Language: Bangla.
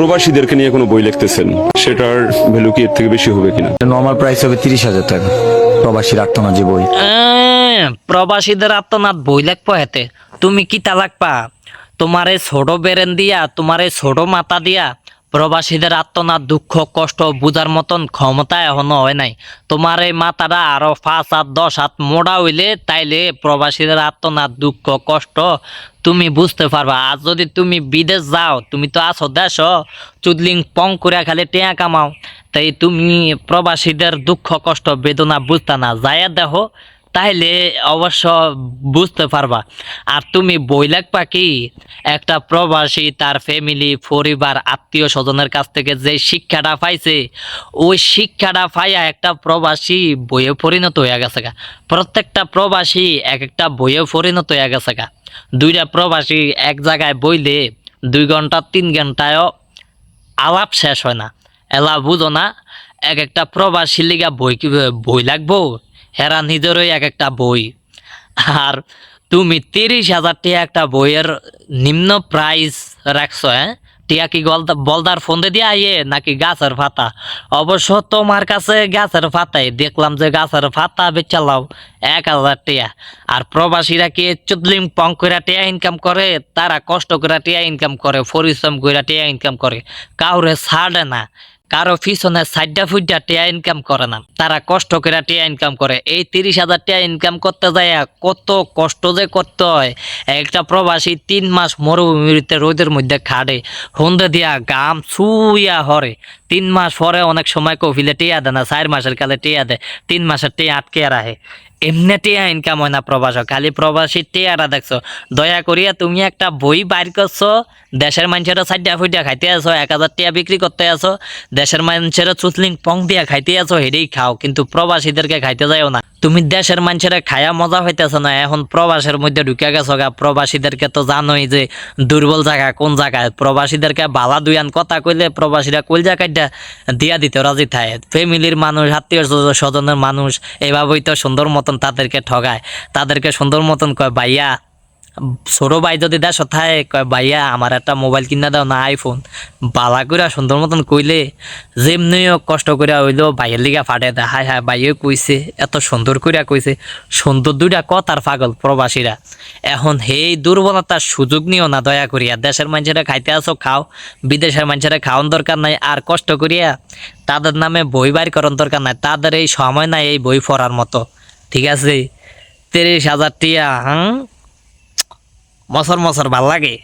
প্রবাসীদেরকে নিয়ে কোনো বই লিখতেছেন সেটার ভ্যালু কি এর থেকে বেশি হবে কিনা? নর্মাল প্রাইস হবে তিরিশ হাজার টাকা। প্রবাসীর আত্মনাথ যে বই। আহ, প্রবাসীদের আত্মনাথ বই লাগবো হেতে তুমি কি তালাক পা তোমারে এই ছোট বেরেন দিয়া তোমারে এই ছোট মাথা দিয়া প্রবাসীদের আত্মনাথ দুঃখ, কষ্ট বুঝার মতন ক্ষমতা এখনও হয় নাই। তোমার এই মাথাটা আরও পাঁচ হাত, দশ হাত মোড়া হইলে তাইলে প্রবাসীদের আত্মনাথ দুঃখ, কষ্ট তুমি বুঝতে পারবা। আর যদি তুমি বিদেশ যাও, তুমি তো আছো দেশ, চুদলিং পং করে খালি টেয়া কামাও। তাই তুমি প্রবাসীদের দুঃখ, কষ্ট, বেদনা বুঝতা না। যায়া দেখো তাইলে অবশ্য বুঝতে পারবা। আর তুমি বই লাগবা কি একটা প্রবাসী, তার ফ্যামিলি পরিবার, আত্মীয় স্বজনের কাছ থেকে যে শিক্ষাটা পাইছে, ওই শিক্ষাটা পাইয়া একটা প্রবাসী বইয়ে পরিণত হয়ে গেছে গা। প্রত্যেকটা প্রবাসী এক একটা বইয়ে পরিণত হয়ে গেছে গা। দুইটা প্রবাসী এক জায়গায় বইলে দুই ঘণ্টা, তিন ঘন্টায়ও আলাপ শেষ হয় না। এলা বুঝো না এক একটা প্রবাসী লিগা বই কি, বই লাগবো? হেরা নিজেরই এক একটা বই। আর তুমি তিরিশ হাজার টিয়া একটা বইয়ের নিম্ন প্রাইস রাখছো হ্যাঁ? টিয়া কি বলদার ফোন দিয়ে আইয়ে নাকি গাছের পাতা? অবশ্য তোমার কাছে গাছের পাতাই। দেখলাম যে গাছের পাতা বেচালাও এক হাজার টিয়া আর প্রবাসীরা কি চুদলিম পং করে টিয়া ইনকাম করে? তারা কষ্ট করে টিয়া ইনকাম করে, পরিশ্রম করে টিয়া ইনকাম করে। কাউরে ছাড়ে না। কারও পিছনে সাইডা ফুইডা টিয়া ইনকাম করে না। তারা কষ্ট করে টিয়া ইনকাম করে। এই তিরিশ হাজার টিয়া ইনকাম করতে যায় কত কষ্ট যে করতে হয়। একটা প্রবাসী তিন মাস মরুভূমিতে রোদের মধ্যে খাড়ে, হন্দে দিয়া গাম ছুইয়া হরে। তিন মাস পরে অনেক সময় কফিলে টিয়া দেয় না, চার মাসের কালে টিয়া দেয়, তিন মাসের টিয়া আটকে রাখে। এমনি টিয়া ইনকাম হয় না প্রবাসী খালি প্রবাসী টিয়ারা দেখছ। দয়া করিয়া তুমি একটা বই বাইর করছ, দেশের মানুষেরা সাইডা ফুইডা খাইতে আছো এক হাজার টিয়া বিক্রি করতে আছো দেশের মানুষেরা চুতলিং পং দিয়া খাইতে আছো হেরেই খাও, কিন্তু প্রবাসীদেরকে খাইতে যাও না। তুমি দেশের মানুষেরা খায়া মজা হইতেছ না, এখন প্রবাসের মধ্যে ঢুকে গেছো গা, প্রবাসীদেরকে তো জানোই যে দুর্বল জায়গা কোন জায়গায়। প্রবাসীদেরকে বালা দুইয়ান কথা কইলে প্রবাসীরা কইল জায়গাটা দিয়া দিতে রাজি থাকে ফ্যামিলির মানুষ, আত্মীয় স্বজনের মানুষ, এভাবেই তো সুন্দর মতন তাদেরকে ঠগায়। তাদেরকে সুন্দর মতন কয়, ভাইয়া, ছোট ভাই যদি দেশ থাকে কয়, ভাইয়া, আমার একটা মোবাইল কিনা দাও না আইফোন বালা সুন্দর মতন কইলে যেমনিও কষ্ট কইরা হইল ভাইয়ের লিগা ফাটে দেয়। হায় হায় ভাইয়ে কইছে, এত সুন্দর কইরা কইছে। সুন্দর দুইটা কথার পাগল প্রবাসীরা। এখন হেই দুর্বলতার সুযোগ নিও না দয়া করিয়া। দেশের মানুষেরা খাইতে আসো, খাও। বিদেশের মানুষেরা খাওয়ান দরকার নাই। আর কষ্ট করিয়া তাদের নামে বই বাইর করার দরকার নাই। তাদের এই সময় নাই এই বই পড়ার মতো। ঠিক আছে? তিরিশ হাজার টিয়া হ্যাঁ মশর মশর ভালো লাগে।